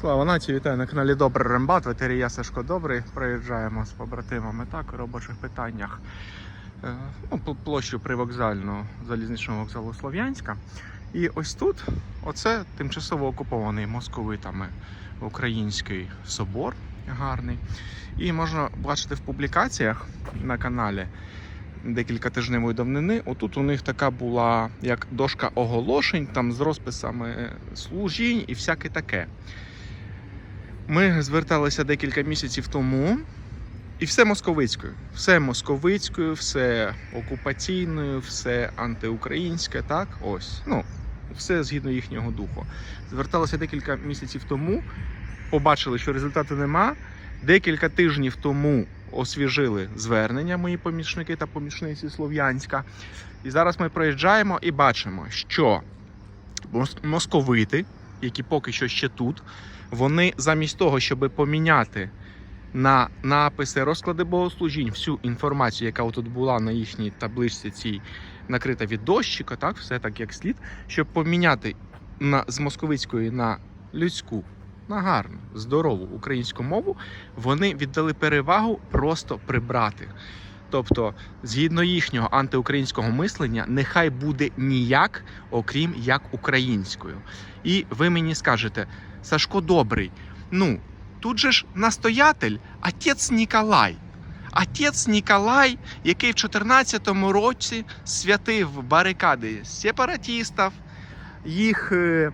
Слава нації, вітаю на каналі Добрий Рембат, ветерія Сашко Добрий. Приїжджаємо з побратимами так у робочих питаннях. Е, Ну, площу привокзальну залізничного вокзалу Слов'янська. І ось тут, оце тимчасово окупований московитами український собор гарний. І можна бачити в публікаціях на каналі декілька тижневої давнини. Отут у них така була як дошка оголошень, там з розписами служінь і всяке таке. Ми зверталися декілька місяців тому, і все московицькою. Все московицькою, все окупаційною, все антиукраїнське, так? Ось. Ну, все згідно їхнього духу. Зверталися декілька місяців тому, побачили, що результату нема. Декілька тижнів тому освіжили звернення мої помічники та помічниці Слов'янська. І зараз ми проїжджаємо і бачимо, що мос- московити, які поки що ще тут, вони замість того, щоб поміняти на написи, розклади богослужінь, всю інформацію, яка тут була на їхній табличці, цій накрита від дощика, так, все так як слід, щоб поміняти на, з московицької на людську, на гарну, здорову українську мову, вони віддали перевагу просто прибрати. Тобто, згідно їхнього антиукраїнського мислення, нехай буде ніяк, окрім як українською. І ви мені скажете, Сашко добрий, ну тут же ж настоятель отець Ніколай. Отець Ніколай, який в 14-му році святив барикади сепаратістів, їх е,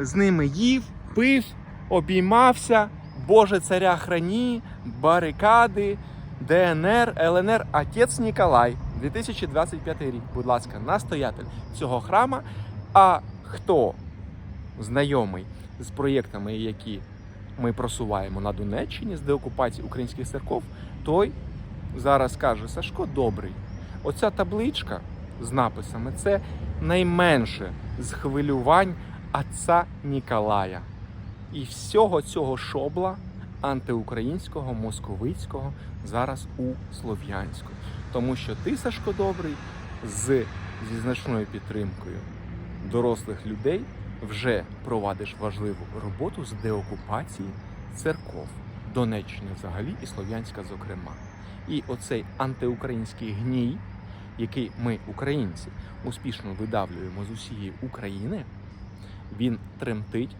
з ними їв, пив, обіймався, Боже царя храні, барикади, ДНР, ЛНР, отець Ніколай, 2025 рік, будь ласка, настоятель цього храма. А хто знайомий з проєктами, які ми просуваємо на Донеччині з деокупації українських церков, той зараз каже: Сашко добрий. Оця табличка з написами це найменше з хвилювань отця Ніколая і всього цього шобла антиукраїнського, московицького зараз у Слов'янську. Тому що ти, Сашко Добрий, з, зі значною підтримкою дорослих людей вже провадиш важливу роботу з деокупації церков Донеччини взагалі і Слов'янська, зокрема. І оцей антиукраїнський гній, який ми, українці, успішно видавлюємо з усієї України, він тремтить,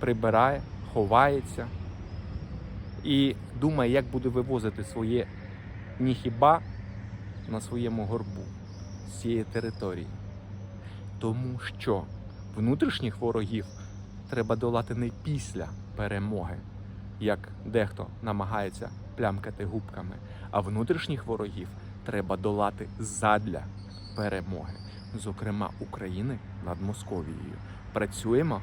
прибирає, ховається і думає, як буде вивозити своє ніхіба на своєму горбу з цієї території. Тому що внутрішніх ворогів треба долати не після перемоги, як дехто намагається плямкати губками, а внутрішніх ворогів треба долати задля перемоги, зокрема України над Московією. Працюємо,